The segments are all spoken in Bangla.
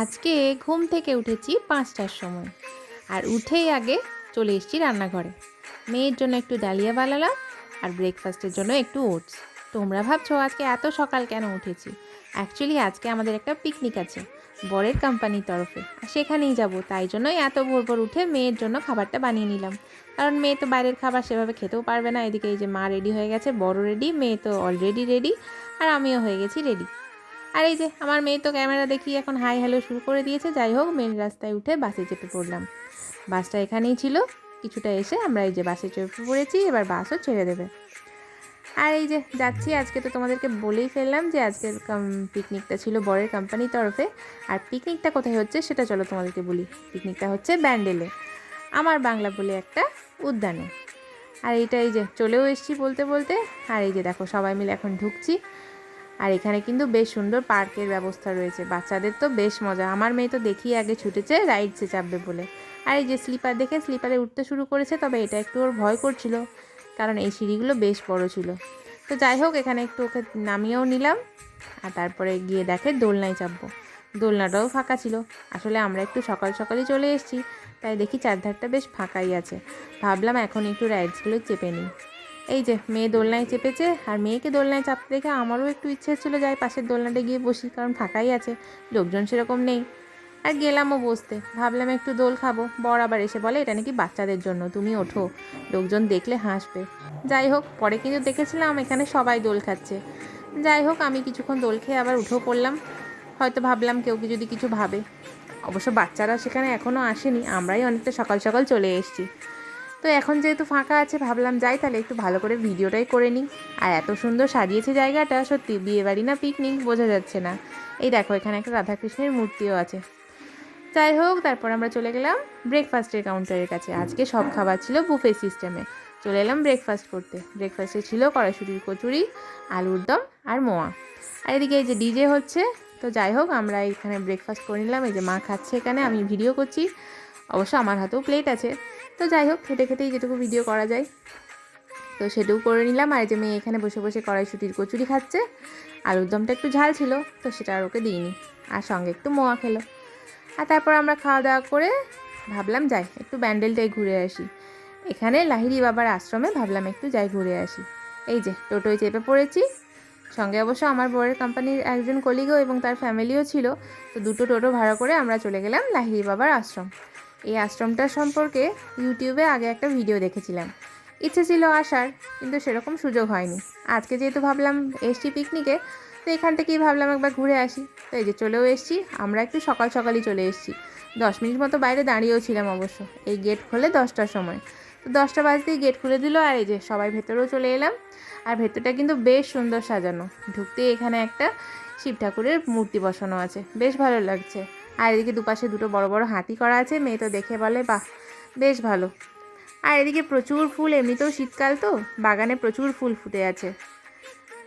আজকে ঘুম থেকে উঠেছি পাঁচটার সময়। আর উঠেই আগে চলে এসেছি রান্নাঘরে। মেয়ের জন্য একটু ডালিয়া বানালাম আর ব্রেকফাস্টের জন্য একটু ওটস তোমরা ভাবছ আজকে এত সকাল কেন উঠেছি? অ্যাকচুয়ালি আজকে আমাদের একটা পিকনিক আছে বরের কোম্পানির তরফে। সেখানেই যাব, তাই জন্যই এত ভোর ভোর উঠে মেয়ের জন্য খাবারটা বানিয়ে নিলাম। কারণ মেয়ে তো বাইরের খাবার সেভাবে খেতেও পারবে না। এদিকে এই যে মা রেডি হয়ে গেছে, বড় রেডি মেয়ে তো অলরেডি রেডি আর আমিও হয়ে গেছি রেডি আর এই যে আমার মেয়ে তো ক্যামেরা দেখি এখন হাই হ্যালো শুরু করে দিয়েছে, যাই হোক মেন রাস্তায় উঠে বাসে চেপে পড়লাম। বাসটা এখানেই ছিল, কিছুটা এসে আমরা এই যে বাসে চেপে পড়েছি, এবার বাসও ছেড়ে দেবে। আর এই যে যাচ্ছি, আজকে তো তোমাদেরকে বলেই ফেললাম যে আজকের পিকনিকটা ছিল বরের কোম্পানির তরফে। আর পিকনিকটা কোথায় হচ্ছে সেটা চলো তোমাদেরকে বলি। পিকনিকটা হচ্ছে ব্যান্ডেলে, আমার বাংলা বলে একটা উদ্যানে। আর এইটা এই যে চলেও এসেছি বলতে বলতে। আর এই যে দেখো সবাই মিলে এখন ঢুকছি। আর এখানে কিন্তু বেশ সুন্দর পার্কের ব্যবস্থা রয়েছে। বাচ্চাদের তো বেশ মজা। আমার মেয়ে তো দেখি আগে ছুটেছে রাইডসে চাপবে বলে। আর এই যে স্লিপার, দেখে স্লিপারে উঠতে শুরু করেছে, তবে এটা একটু ওর ভয় করছিল, কারণ এই সিঁড়িগুলো বেশ বড় ছিল। তো যাই হোক, এখানে একটু ওকে নামিয়েও নিলাম, আর তারপরে গিয়ে দেখে দোলনায় চাপবো। দোলনাটাও ফাঁকা ছিল। আসলে আমরা একটু সকাল সকালই চলে এসেছি, তাই দেখি চারধারটা বেশ ফাঁকাই আছে। ভাবলাম এখন একটু রাইডসগুলো চেপে নিই। এই যে মেয়ে দোলনায় চেপেছে আর মেয়েকে দোলনায় চাপতে দেখে আমারও একটু ইচ্ছে ছিল যাই পাশের দোলনাটা গিয়ে বসি, কারণ ফাঁকাই আছে, লোকজন সেরকম নেই। আর গেলামও বসতে, ভাবলাম একটু দোল খাব, বর আবার এসে বলে, এটা নাকি বাচ্চাদের জন্য, তুমি ওঠো। লোকজন দেখলে হাসবে। যাই হোক, পরে কিন্তু দেখেছিলাম এখানে সবাই দোল খাচ্ছে। যাই হোক, আমি কিছুক্ষণ দোল খেয়ে আবার উঠেও পড়লাম। হয়তো ভাবলাম কেউ কি যদি কিছু ভাবে। অবশ্য বাচ্চারা সেখানে এখনও আসেনি, আমরাই অনেকটা সকাল সকাল চলে এসেছি। তো এখন যেহেতু ফাঁকা আছে, ভাবলাম যাই তাহলে একটু ভালো করে ভিডিওটাই করে নিই। আর এত সুন্দর সাজিয়েছে জায়গাটা, সত্যি বিয়েবাড়ি না পিকনিক বোঝা যাচ্ছে না। এই দেখো, এখানে একটা রাধাকৃষ্ণের মূর্তিও আছে। যাই হোক, তারপর আমরা চলে গেলাম ব্রেকফাস্টের কাউন্টারের কাছে। আজকে সব খাবার ছিল বুফে সিস্টেমে চলে এলাম ব্রেকফাস্ট করতে। ব্রেকফাস্টে ছিল কড়াইশুটির কচুরি, আলুর দম আর মোয়া। আর এদিকে এই যে ডিজে হচ্ছে, তো যাই হোক, আমরা এখানে ব্রেকফাস্ট করে নিলাম। এই যে মা খাচ্ছে এখানে, আমি ভিডিও করছি। অবশ্য আমার হাতেও প্লেট আছে। তো যাই হোক খেতে খেতেই যেটুকু ভিডিও করা যায়। তো সেটাও করে নিলাম। আর যে মেয়ে এখানে বসে বসে কড়াইশুটির কচুরি খাচ্ছে। আলুর দমটা একটু ঝাল ছিল, তো সেটা আর ওকে দিইনি। আর সঙ্গে একটু মোয়া খেলো। আর তারপর আমরা খাওয়া দাওয়া করে ভাবলাম, যাই, একটু ব্যান্ডেলটাই ঘুরে আসি। এখানে লাহিরি বাবার আশ্রমে ভাবলাম, একটু যাই ঘুরে আসি। এই যে, টোটোয় চেপে পড়েছি। সঙ্গে অবশ্য আমার বরের কোম্পানির একজন কলিগও এবং তার ফ্যামিলিও ছিল। তো দুটো টোটো ভাড়া করে আমরা চলে গেলাম লাহিরি বাবার আশ্রম। এই আশ্রমটা সম্পর্কে ইউটিউবে আগে একটা ভিডিও দেখেছিলাম। ইচ্ছে ছিল আসার, কিন্তু সেরকম সুযোগ হয়নি। আজকে যেহেতু ভাবলাম এসছি পিকনিকে তো এখান থেকেই ভাবলাম একবার ঘুরে আসি। তো এই যে চলেও এসছি, আমরা একটু সকাল সকালই চলে এসেছি। দশ মিনিট মতো বাইরে দাঁড়িয়েও ছিলাম অবশ্য। এই গেট খোলে দশটার সময়। তো দশটা বাজতেই গেট খুলে দিল, আর এই যে সবাই ভেতরেও চলে এলাম। আর ভেতরটা কিন্তু বেশ সুন্দর সাজানো। ঢুকতেই এখানে একটা শিব ঠাকুরের মূর্তি বসানো আছে। বেশ ভালো লাগছে। আর এদিকে দুপাশে দুটো বড় বড় হাতি করা আছে, মেয়ে তো দেখে বলে, বাহ, বেশ ভালো। আর এদিকে প্রচুর ফুল, এমনিতেও শীতকাল তো, বাগানে প্রচুর ফুল ফুটে আছে।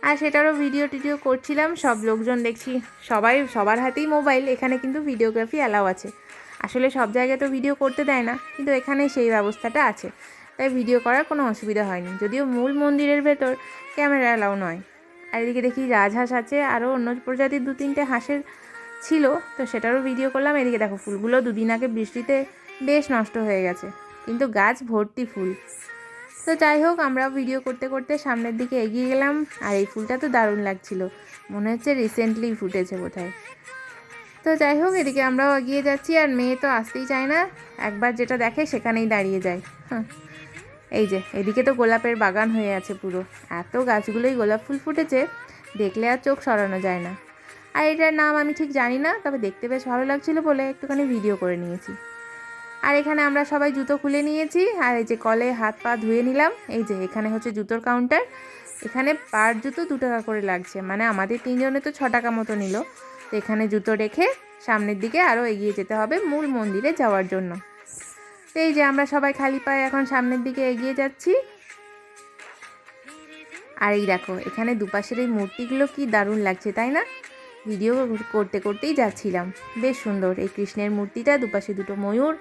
আর সেটারও ভিডিও টিডিও করছিলাম, সব লোকজন দেখছি, সবাই, সবার হাতেই মোবাইল এখানে কিন্তু ভিডিওগ্রাফি অ্যালাও আছে। আসলে সব জায়গায় তো ভিডিও করতে দেয় না, কিন্তু এখানে সেই ব্যবস্থাটা আছে। তাই ভিডিও করার কোনো অসুবিধা হয়নি, যদিও মূল মন্দিরের ভেতর ক্যামেরা অ্যালাউ নয়। আর এদিকে দেখি রাজহাঁস আছে, আরও অন্য প্রজাতির দু তিনটে হাঁসের ছিল, তো সেটারও ভিডিও করলাম। এদিকে দেখো, ফুলগুলো দুদিন আগে বৃষ্টিতে বেশ নষ্ট হয়ে গেছে, কিন্তু গাছ ভর্তি ফুল। তো যাই হোক, আমরা ভিডিও করতে করতে সামনের দিকে এগিয়ে গেলাম, আর এই ফুলটা তো দারুণ লাগছিল। মনে হচ্ছে রিসেন্টলি ফুটেছে বোধহয়। তো যাই হোক, এদিকে আমরাও এগিয়ে যাচ্ছি, আর মেয়ে তো আসতেই চায় না। একবার যেটা দেখে সেখানেই দাঁড়িয়ে যায়। এই যে, এদিকে তো গোলাপের বাগান হয়ে আছে পুরো। এত গাছগুলোই গোলাপ ফুল ফুটেছে, দেখলে আর চোখ সরানো যায় না। আর এটার নাম আমি ঠিক জানি না, তবে দেখতে বেশ ভালো লাগছিল বলে একটুখানি ভিডিও করে নিয়েছি। আর এখানে আমরা সবাই জুতো খুলে নিয়েছি, আর এই যে কলে হাত পা ধুয়ে নিলাম, এই যে এখানে হচ্ছে জুতোর কাউন্টার এখানে পার জুতো দু টাকা করে লাগছে মানে আমাদের তিনজনে তো ছ টাকা মতো নিল। তো এখানে জুতো রেখে সামনের দিকে আরও এগিয়ে যেতে হবে মূল মন্দিরে যাওয়ার জন্য। তো এই যে আমরা সবাই খালি পায়ে এখন সামনের দিকে এগিয়ে যাচ্ছি। আর এই দেখো, এখানে দুপাশের এই মূর্তিগুলো কি দারুণ লাগছে, তাই না? ভিডিও করতে করতেই যাচ্ছিলাম। বেশ সুন্দর, এই কৃষ্ণের মূর্তিটা, দুপাশে দুটো ময়ূর,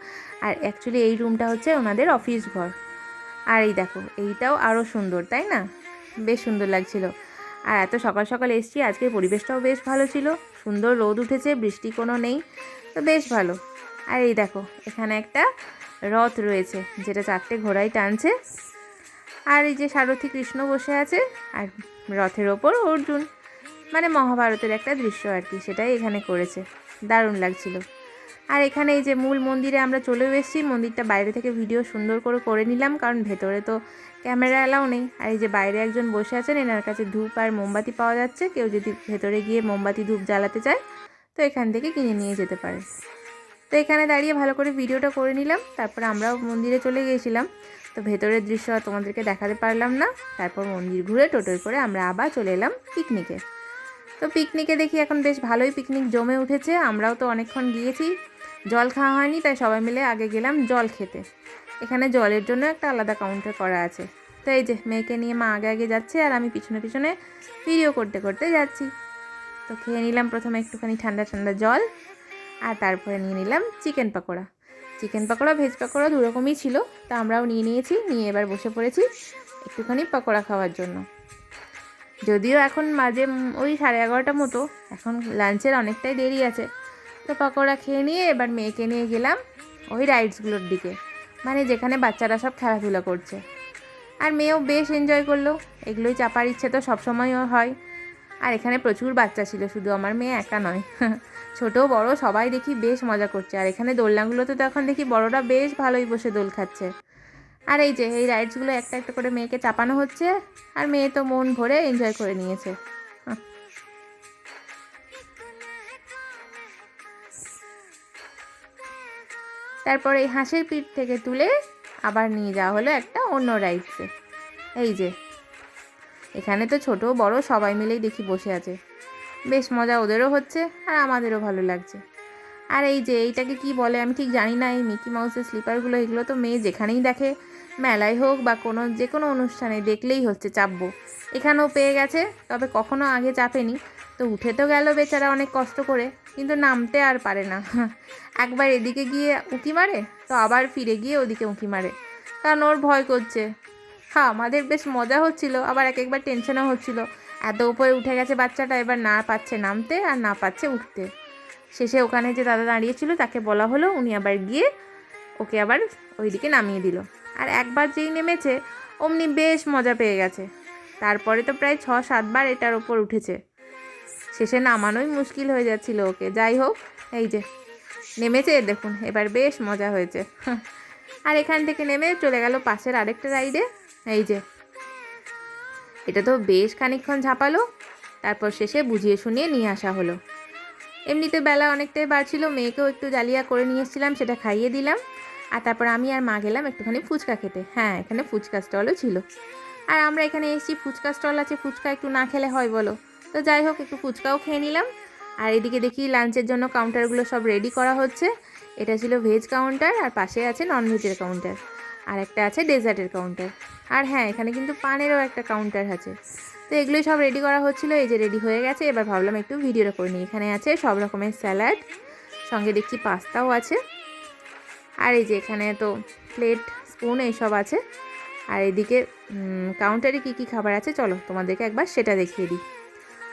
আর অ্যাকচুয়ালি এই রুমটা হচ্ছে ওনাদের অফিস ঘর। আর এই দেখো, এইটাও আরও সুন্দর, তাই না? বেশ সুন্দর লাগছিল। আর এত সকাল সকাল এসছি আজকের পরিবেশটাও বেশ ভালো ছিল। সুন্দর রোদ উঠেছে, বৃষ্টি কোনো নেই, তো বেশ ভালো। আর এই দেখো, এখানে একটা রথ রয়েছে, যেটা চারটে ঘোড়াই টানছে। আর এই যে সারথী কৃষ্ণ বসে আছে, আর রথের ওপর অর্জুন। মানে মহাভারতের একটা দৃশ্য আর কি, সেটাই এখানে করেছে। দারুণ লাগছিল। আর এখানে এই যে মূল মন্দিরে আমরা চলেও এসেছি, মন্দিরটা বাইরে থেকে ভিডিও সুন্দর করে করে নিলাম, কারণ ভেতরে তো ক্যামেরা অ্যালাও নেই। আর এই যে বাইরে একজন বসে আছেন, এনার কাছে ধূপ আর মোমবাতি পাওয়া যাচ্ছে, কেউ যদি ভেতরে গিয়ে মোমবাতি ধূপ জ্বালাতে চায়, তো এখান থেকে কিনে নিয়ে যেতে পারে। তো এখানে দাঁড়িয়ে ভালো করে ভিডিওটা করে নিলাম, তারপর আমরাও মন্দিরে চলে গিয়েছিলাম। তো ভেতরের দৃশ্য তোমাদেরকে দেখাতে পারলাম না, তারপর মন্দির ঘুরে টোটোয় করে আমরা আবার চলে এলাম পিকনিকে তো পিকনিকে দেখি এখন বেশ ভালোই পিকনিক জমে উঠেছে, আমরাও তো অনেকক্ষণ গিয়েছি। জল খাওয়া হয়নি, তাই সবাই মিলে আগে গেলাম জল খেতে। এখানে জলের জন্য একটা আলাদা কাউন্টার করা আছে। তো এই যে মেয়েকে নিয়ে মা আগে আগে যাচ্ছে আর আমি পিছনে পিছনে ভিডিও করতে করতে যাচ্ছি। তো খেয়ে নিলাম প্রথমে একটুখানি ঠান্ডা ঠান্ডা জল আর তারপরে নিয়ে নিলাম chicken pakora. Chicken pakora veg pakora দু রকমই ছিল, তা আমরাও নিয়ে নিয়েছি, নিয়ে এবার বসে পড়েছি একটুখানি পকোড়া খাওয়ার জন্য। যদিও এখন মাঝে ওই সাড়ে এগারোটা মতো, এখন লাঞ্চের অনেকটাই দেরি আছে। তো পকোড়া খেয়ে নিয়ে এবার মেয়েকে নিয়ে গেলাম ওই রাইডসগুলোর দিকে মানে যেখানে বাচ্চারা সব খেলাধুলা করছে। আর মেয়েও বেশ এনজয় করল, এগুলোই চাপার ইচ্ছে তো সবসময়ও হয়। আর এখানে প্রচুর বাচ্চা ছিল, শুধু আমার মেয়ে একা নয়। ছোট, বড়, সবাই দেখি বেশ মজা করছে। আর এখানে দোলনাগুলোতে তো এখন দেখি বড়রা বেশ ভালোই বসে দোল খাচ্ছে। আর এই যে, এই রাইডসগুলো একটা একটা করে মেয়েকে চাপানো হচ্ছে, আর মেয়ে তো মন ভরে এনজয় করে নিয়েছে। হাহ। তারপর এই হাঁসের পিঠ থেকে তুলে আবার নিয়ে যাওয়া হলো একটা অন্য রাইডসে এই যে, এখানে তো ছোট, বড়, সবাই মিলেই দেখি বসে আছে। বেশ মজা ওদেরও হচ্ছে, আর আমাদেরও ভালো লাগছে। আর এই যে এইটাকে কি বলে আমি ঠিক জানি না, এই মিকি মাউসের স্লিপারগুলো, এগুলো তো মেয়ে যেখানেই দেখে। মেলায় হোক বা কোনো, যে কোনো অনুষ্ঠানে দেখলেই হচ্ছে চাপবো। এখানেও পেয়ে গেছে, তবে কখনো আগে চাপেনি। তো উঠে তো গেল বেচারা অনেক কষ্ট করে, কিন্তু নামতে আর পারে না। একবার এদিকে গিয়ে উঁকি মারে, তো আবার ফিরে গিয়ে ওদিকে উঁকি মারে। কারণ ওর ভয় করছে। হ্যাঁ আমাদের বেশ মজা হচ্ছিল, আবার এক একবার টেনশনও হচ্ছিল। এত উপরে উঠে গেছে বাচ্চাটা, এবার না পাচ্ছে নামতে আর না পাচ্ছে উঠতে। শেষে ওখানে যে দাদা দাঁড়িয়েছিল, তাকে বলা হলো, উনি আবার গিয়ে ওকে আবার ওইদিকে নামিয়ে দিল। আর একবার যেই নেমেছে, অমনি বেশ মজা পেয়ে গেছে। তারপরে তো প্রায় ছ সাতবার এটার ওপর উঠেছে। শেষে নামানোই মুশকিল হয়ে যাচ্ছিল ওকে। যাই হোক, এই যে, নেমেছে, দেখুন, এবার বেশ মজা হয়েছে। আর এখান থেকে নেমে চলে গেল পাশের আরেকটা রাইডে। এই যে, এটা তো বেশ খানিকক্ষণ ঝাঁপালো। তারপর শেষে বুঝিয়ে শুনিয়ে নিয়ে আসা হলো। এমনিতে বেলা অনেকটাই বাড়ছিল, মেয়েকেও একটু জালিয়া করে নিয়ে এসেছিলাম, সেটা খাইয়ে দিলাম। আর তারপর আমি আর মা গেলাম একটুখানি ফুচকা খেতে। হ্যাঁ এখানে ফুচকা স্টলও ছিল। আর আমরা এখানে এসেছি, ফুচকা স্টল আছে, ফুচকা একটু না খেলে হয় বলো। তো যাই হোক, একটু ফুচকাও খেয়ে নিলাম। আর এদিকে দেখি লাঞ্চের জন্য কাউন্টারগুলো সব রেডি করা হচ্ছে। এটা ছিল ভেজ কাউন্টার আর পাশে আছে নন ভেজের কাউন্টার আর একটা আছে ডেজার্টের কাউন্টার আর হ্যাঁ এখানে কিন্তু পানেরও একটা কাউন্টার আছে। তো এগুলোই সব রেডি করা হচ্ছিল। এই যে রেডি হয়ে গেছে। এবার ভাবলাম একটু ভিডিওটা করে নিই এখানে আছে। সব রকমের স্যালাড সঙ্গে দেখছি পাস্তাও আছে। আর এই যে এখানে তো প্লেট স্পুন এইসব আছে। আর এদিকে কাউন্টারে কী কী খাবার আছে? চলো তোমাদেরকে একবার সেটা দেখিয়ে দিই।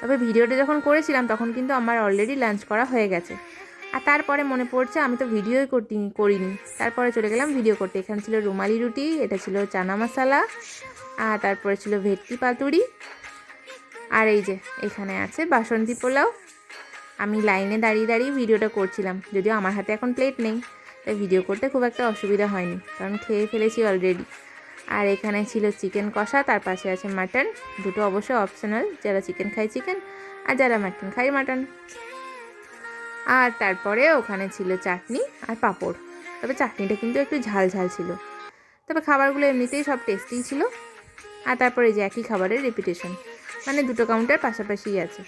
তবে ভিডিওটা যখন করেছিলাম, তখন কিন্তু আমার অলরেডি লাঞ্চ করা হয়ে গেছে। আর তারপরে মনে পড়ছে, আমি তো ভিডিওই করতে, করিনি। তারপরে চলে গেলাম ভিডিও করতে। এখানে ছিল রুমালি রুটি, এটা ছিল চানা মশালা, আর তারপরে ছিল ভেটকি পাতুরি। আর এই যে, এখানে আছে বাসন্তী পোলাও। আমি লাইনে দাঁড়িয়ে দাঁড়িয়ে ভিডিওটা করছিলাম, যদিও আমার হাতে এখন প্লেট নেই, তাই ভিডিও করতে খুব একটা অসুবিধা হয়নি, কারণ খেয়ে ফেলেছি অলরেডি আর এখানে ছিল চিকেন কষা, তার পাশে আছে মাটন দুটো অবশ্যই অপশনাল যারা চিকেন খায় চিকেন আর যারা মাটন খায় মাটন আর তারপরে ওখানে ছিল চাটনি আর পাঁপড়, তবে চাটনিটা কিন্তু একটু ঝাল ঝাল ছিল। তবে খাবারগুলো এমনিতেই সব টেস্টিই ছিল। আর তারপরে যে একই খাবারের রেপিটেশন মানে দুটো কাউন্টার পাশাপাশি আছে।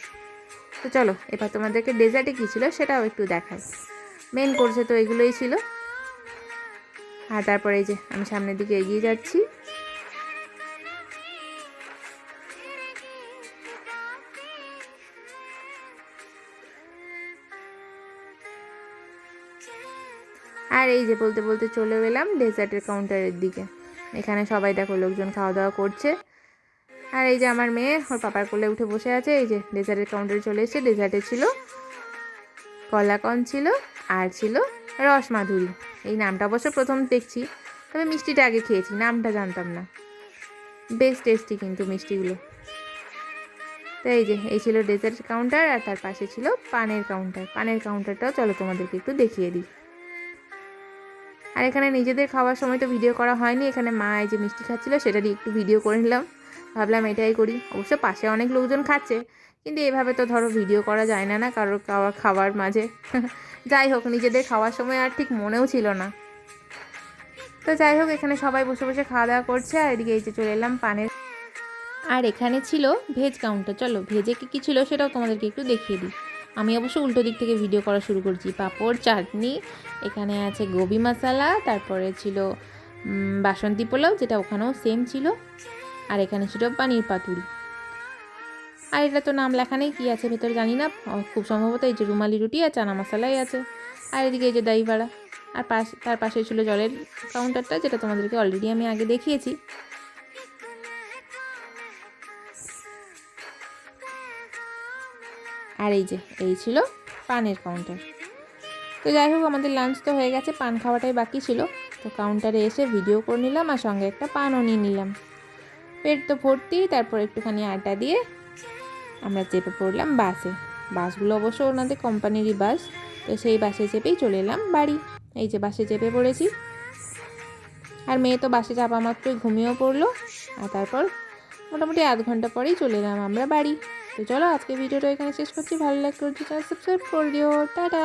তো চলো, এবার তোমাদেরকে ডেজার্টে কী ছিল সেটাও একটু দেখাই। মেন কোর্সে তো এগুলোই ছিল। আর তারপরে এই যে আমি সামনের দিকে এগিয়ে যাচ্ছি। আর এই যে বলতে বলতে চলে এলাম ডেজার্টের কাউন্টারের দিকে। এখানে সবাই দেখো লোকজন খাওয়া দাওয়া করছে। আর এই যে আমার মেয়ে, ওর পাপার কোলে উঠে বসে আছে, এই যে ডেজার্টের কাউন্টারে চলে এসেছে, ডেজার্টে ছিল কলাকন ছিল, আর ছিল রসমাধুরী এই নামটা অবশ্য প্রথম দেখছি, তবে মিষ্টিটা আগে খেয়েছি, নামটা জানতাম না। বেশ টেস্টি কিন্তু মিষ্টিগুলো। তো এই যে, এই ছিল ডেজার্ট কাউন্টার আর তার পাশে ছিল পানের কাউন্টার পানের কাউন্টারটাও চলো তোমাদেরকে একটু দেখিয়ে দিই। আর এখানে নিজেদের খাওয়ার সময় তো ভিডিও করা হয়নি, এখানে মা এই যে মিষ্টি খাচ্ছিলো সেটারই একটু ভিডিও করে নিলাম। ভাবলাম এটাই করি। অবশ্য পাশে অনেক লোকজন খাচ্ছে, কিন্তু এভাবে তো ধরো ভিডিও করা যায় না না কারোর খাওয়া, খাওয়ার মাঝে। যাই হোক, নিজেদের খাওয়ার সময় আর ঠিক মনেও ছিল না। তো যাই হোক, এখানে সবাই বসে বসে খাওয়া দাওয়া করছে, আর এদিকে এই যে চলে এলাম পানের। আর এখানে ছিল ভেজ কাউন্টার চলো ভেজে কী কী ছিল সেটাও তোমাদেরকে একটু দেখিয়ে দিই। আমি অবশ্য উল্টো দিক থেকে ভিডিও করা শুরু করছি। পাঁপড়, চাটনি, এখানে আছে গোবি মশালা তারপরে ছিল বাসন্তী পোলাও, যেটা ওখানেও সেম ছিল। আর এখানে ছিল পানির পাতুরি। আর এটা তো নাম লেখা নেই, কী আছে ভেতরে জানি না। খুব সম্ভবত এই যে রুমালি রুটি আর চানা মশলাই আছে। আর এদিকে এই যে দই ভাড়া আর পাশ, তার পাশে ছিল জলের কাউন্টারটা যেটা তোমাদেরকে অলরেডি আমি আগে দেখিয়েছি। আর এই যে, এই ছিল পানের কাউন্টার তো যাই হোক, আমাদের লাঞ্চ তো হয়ে গেছে, পান খাওয়াটাই বাকি ছিল। তো কাউন্টারে এসে ভিডিও করে নিলাম আর সঙ্গে একটা পানও নিয়ে নিলাম। পেট তো ভর্তি, তারপর একটুখানি আটা দিয়ে আমরা চেপে পড়লাম বাসে। বাসগুলো অবশ্য ওনাদের কোম্পানিরই বাস, তো সেই বাসে চেপেই চলে এলাম বাড়ি। এই যে বাসে চেপে পড়েছি। আর মেয়ে তো বাসে চাপা মাত্রই ঘুমিয়েও পড়ল, আর তারপর মোটামুটি আধ ঘণ্টা পরেই চলে এলাম আমরা বাড়ি। তো চলো আজকে ভিডিওটা এখানে শেষ করছি। ভালো লাগলে সাবস্ক্রাইব করে দিও। টাটা!